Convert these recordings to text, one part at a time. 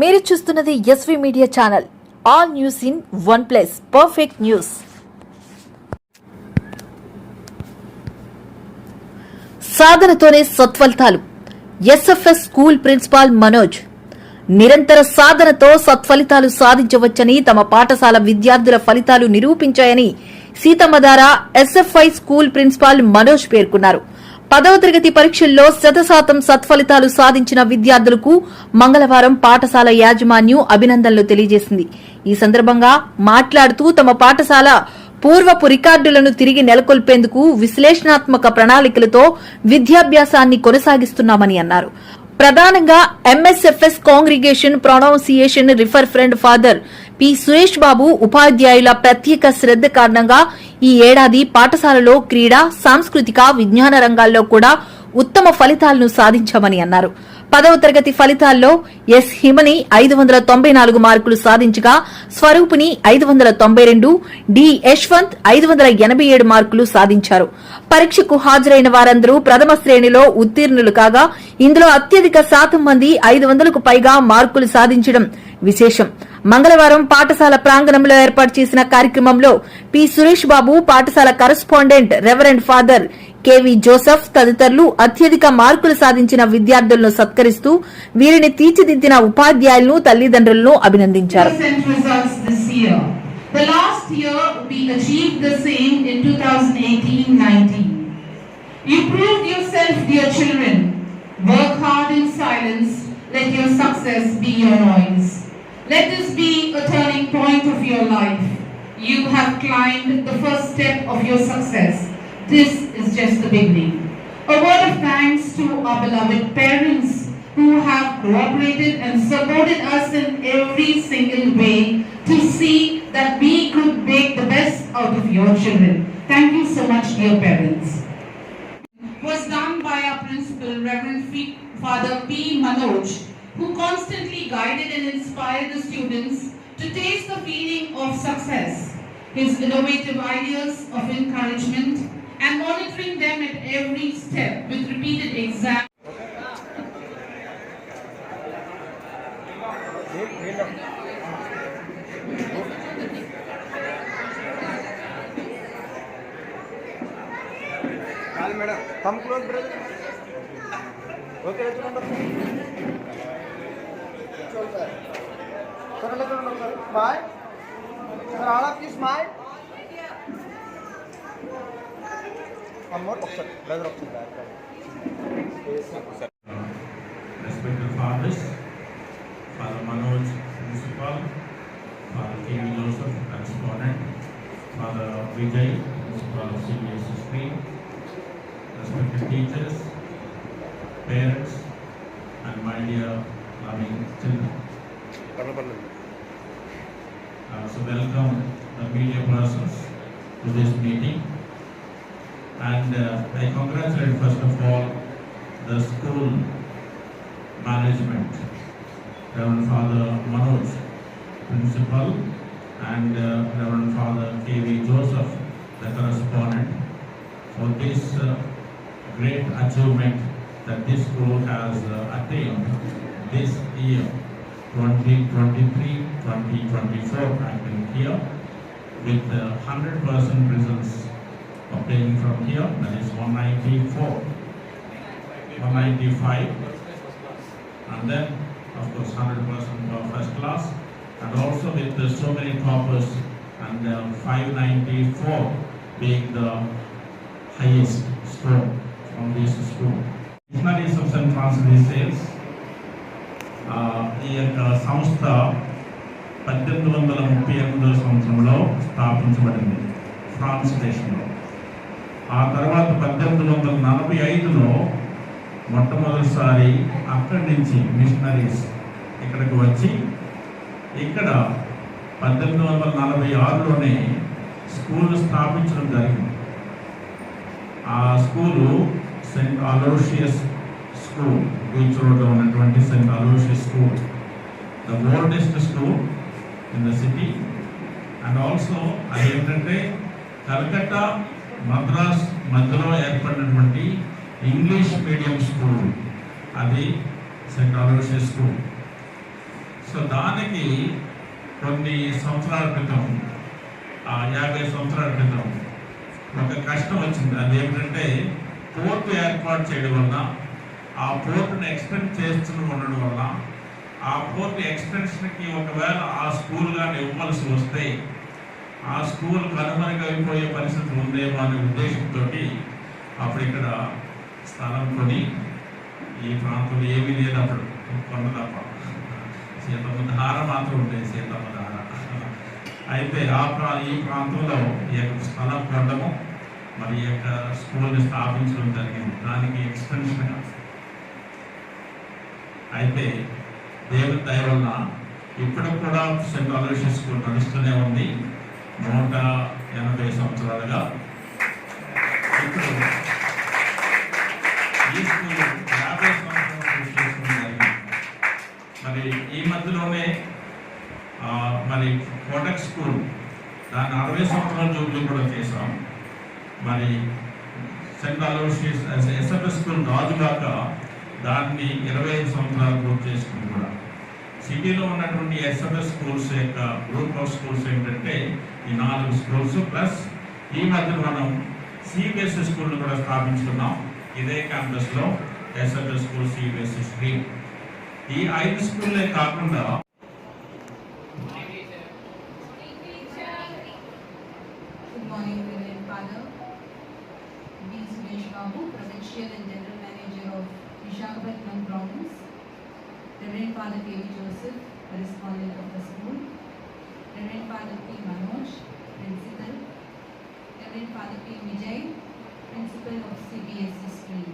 మీరు చూస్తున్నది SV media channel all news in one place perfect news సాధనతోనే సత్ఫలితాలు SFS school principal Manoj నిరంతర సాధనతో సత్ఫలితాలు సాధించవచ్చని తమ పాఠశాల విద్యార్థుల ఫలితాలు నిరూపించాయని Seethammadhara SFI school principal Manoj పేర్కొన్నారు పదవ తరగతి పరీక్షల్లో శతశాతం సత్ఫలితాలు సాధించిన విద్యార్థులకు మంగళవారం పాఠశాల యాజమాన్యం అభినందనలు తెలియజేసింది ఈ సందర్భంగా మాట్లాడుతూ తమ పాఠశాల పూర్వపు రికార్డులను తిరిగి నెలకొల్పేందుకు విశ్లేషణాత్మక ప్రణాళికలతో విద్యాభ్యాసాన్ని కొనసాగిస్తున్నామని అన్నారు ప్రధానంగా MSFS congregation pronunciation refer friend father P Suresh Babu ఉపాధ్యాయుల ప్రత్యేక శ్రద్ద కారణంగా ఈ ఏడాది పాఠశాలలో క్రీడా సాంస్కృతిక విజ్ఞాన రంగాల్లో కూడా ఉత్తమ ఫలితాలను సాధించామని అన్నారు పదవ తరగతి ఫలితాల్లో ఎస్ హిమని ఐదు వందల తొంభై నాలుగు మార్కులు సాధించగా స్వరూపుని ఐదు వందల తొంభై రెండు డి యశ్వంత్ ఐదు వందల ఎనభై ఏడు మార్కులు సాధించారు పరీక్షకు హాజరైన వారందరూ ప్రథమ శ్రేణిలో ఉత్తీర్ణులు కాగా ఇందులో అత్యధిక శాతం మంది ఐదు వందలకు పైగా మార్కులు సాధించడం విశేషం మంగళవారం పాఠశాల ప్రాంగణంలో ఏర్పాటు చేసిన కార్యక్రమంలో పి సురేష్ బాబు పాఠశాల correspondent reverend father KV Joseph తదితరులు అత్యధిక మార్కులు సాధించిన విద్యార్థులను సత్కరిస్తూ వీరిని తీర్చిదిద్దిన ఉపాధ్యాయులను తల్లిదండ్రులను అభినందించారు Let your success be your noise. Let this be a turning point of your life. You have climbed the first step of your success. This is just the beginning. A word of thanks to our beloved parents who have cooperated and supported us in every single way to see that we could make the best out of your children. Thank you so much, dear parents. Was done by our principal, Reverend Father P. Manoj, who constantly guided and inspired the students to taste the feeling of success. His innovative ideas of encouragement and monitoring them at every step with repeated exams. కాదు madam come close brother okay చూడండి sir చూడండి చూడండి sir bye sir all of you smile one more officer, brother officer. Respected fathers, Father Manoj, Principal, Father K.V. Joseph, Correspondent, Father Vijay, Principal of CBSSP, respected teachers, parents, and my dear loving children. Uh, so welcome the media persons to this meeting. And uh, I congratulate, first of all, the school management, Reverend Father Manoj, principal, and uh, Reverend Father K.V. Joseph, the correspondent, for this uh, great achievement that this school has uh, attained this year, 2023-2024 academic here with 100% uh, results obtained from here, that is 194, 195, and then, of course, hundred percent for first class, and also with uh, so many toppers, and uh, five ninety-four being the highest score from this school. Missionaries of St. Francis says, ఈ యొక్క సంస్థ పద్దెనిమిది వందల ముప్పై ఎనిమిదవ సంవత్సరంలో స్థాపించబడింది France దేశంలో ఆ తర్వాత పద్దెనిమిది వందల నలభై ఐదులో మొట్టమొదటిసారి అక్కడి నుంచి మిషనరీస్ ఇక్కడికి వచ్చి ఇక్కడ పద్దెనిమిది వందల నలభై ఆరులోనే స్కూల్ స్థాపించడం జరిగింది ఆ school saint Aloysius school beach రోడ్లో ఉన్నటువంటి saint Aloysius school the oldest school in the city and also అది ఏంటంటే కలకత్తా మద్రాస్ మధ్యలో ఏర్పడినటువంటి ఇంగ్లీష్ మీడియం స్కూల్ అది సెంట్ స్కూల్ సో దానికి కొన్ని సంవత్సరాల క్రితం యాభై సంవత్సరాల క్రితం ఒక కష్టం వచ్చింది అది ఏమిటంటే పోర్ట్ ఏర్పాటు చేయడం వల్ల ఆ పోర్ట్ని ఎక్స్టెండ్ చేస్తూ ఉండడం వల్ల ఆ పోర్ట్ ఎక్స్టెన్షన్కి ఒకవేళ ఆ స్కూల్ కానీ ఇవ్వాల్సి వస్తే ఆ స్కూల్ కనుమరుగైపోయే పరిస్థితి ఉందేమో అనే ఉద్దేశంతో అప్పుడు ఇక్కడ స్థలం కొని ఈ ప్రాంతంలో ఏమీ లేదు అప్పుడు కొండ తప్ప సీతమ్మ ధార మాత్రం ఉండేది సీతమ్మ ధార అయితే ఆ ప్రా ఈ ప్రాంతంలో ఈ యొక్క స్థలం కొండము మరి ఈ యొక్క స్కూల్ని స్థాపించడం జరిగింది దానికి ఎక్స్పెన్షన్గా అయితే దేవుని దయ వల్ల ఇప్పటికి కూడా సెంట్రల్ స్కూల్ నడుస్తూనే ఉంది నూట ఎనభై సంవత్సరాలుగా ఇప్పుడు యాభై సంవత్సరాలు మరి ఈ మధ్యలోనే మరి కోటక్ స్కూల్ దాన్ని అరవై సంవత్సరాల జోబులు కూడా చేసాం మరి సెంట్ అలోషియస్ ఎస్ఎఫ్ఎస్ స్కూల్ రాజుగాక దాన్ని ఇరవై ఐదు సంవత్సరాలు చేసుకుని కూడా సిటీలో ఉన్నటువంటి ఎస్ఎంఎస్ స్కూల్స్ యొక్క గ్రూప్ ఆఫ్ స్కూల్స్ ఏంటంటే ఈ నాలుగు స్కూల్స్ ప్లస్ ఈ మధ్య మనం సిబిఎస్ఈ స్కూల్ని e కూడా స్థాపించుకున్నాం ఇదే క్యాంపస్లో ఎస్ఎంఎస్ స్కూల్ సిబిఎస్ఈ స్ట్రీమ్ ఈ ఐదు స్కూల్లే కాకుండా Provincial General Manager of Province. Reverend Father K.V. Joseph, correspondent of the school, Reverend Father P. Manoj, principal, Reverend Father P. Vijay, principal of CBSE school.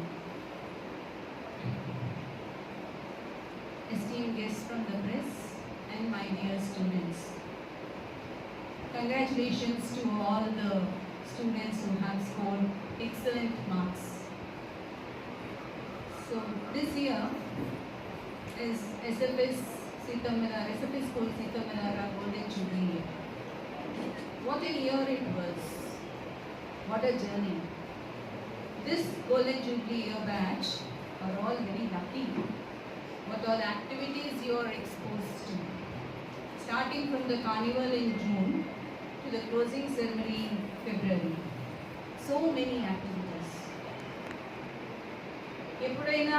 Esteemed guests from the press and my dear students, congratulations to all the students who have scored excellent marks. So this year, is SFS Sitamala, SFS School Sitamala Golden Jubilee year. What a year it was. What a journey. This Golden Jubilee year batch are all very lucky. What all activities you are exposed to. Starting from the carnival in June to the closing ceremony in February. So many activities. ఎప్పుడైనా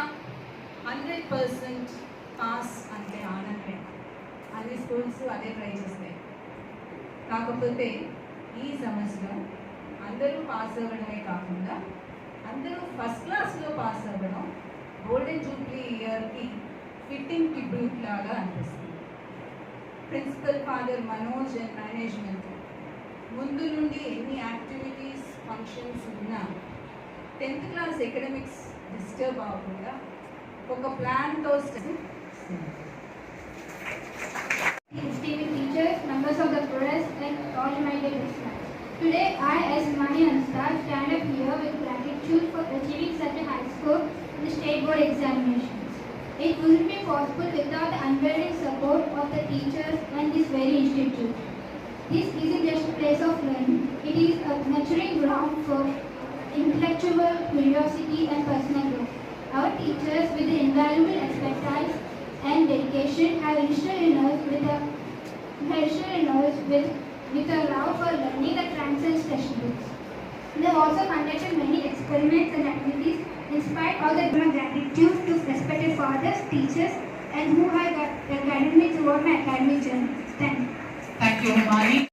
hundred percent pass అంటే ఆనందమే అన్ని schools అదే try చేస్తాయి కాకపోతే ఈ సంవత్సరం అందరూ పాస్ అవ్వడమే కాకుండా అందరూ ఫస్ట్ క్లాస్లో పాస్ అవ్వడం గోల్డెన్ జూబ్లీ ఇయర్కి ఫిట్టింగ్ ట్రిబ్యూట్ లాగా అనిపిస్తుంది principal father Manoj and management ముందు నుండి ఎన్ని యాక్టివిటీస్ ఫంక్షన్స్ ఉన్నా టెన్త్ క్లాస్ ఎకడమిక్స్ డిస్టర్బ్ అవ్వకుండా ఒక ప్లాన్తో Esteemed teachers, members of the press, and all my dear listeners. Today, I, as Mani Ansar, stand up here with gratitude for achieving such a high score in the state board examinations. It wouldn't be possible without the unwavering support of the teachers and this very institute. This isn't just a place of learning, it is a nurturing ground for intellectual curiosity and personal growth. Our teachers with the invaluable expertise and dedication have instilled in us with a instilled in us with, with a love for learning that transcends textbooks. They have also conducted many experiments and activities inspired all the gratitude to respected fathers, teachers and who have guided me throughout my academic journey. Thank you. Thank you, Himani.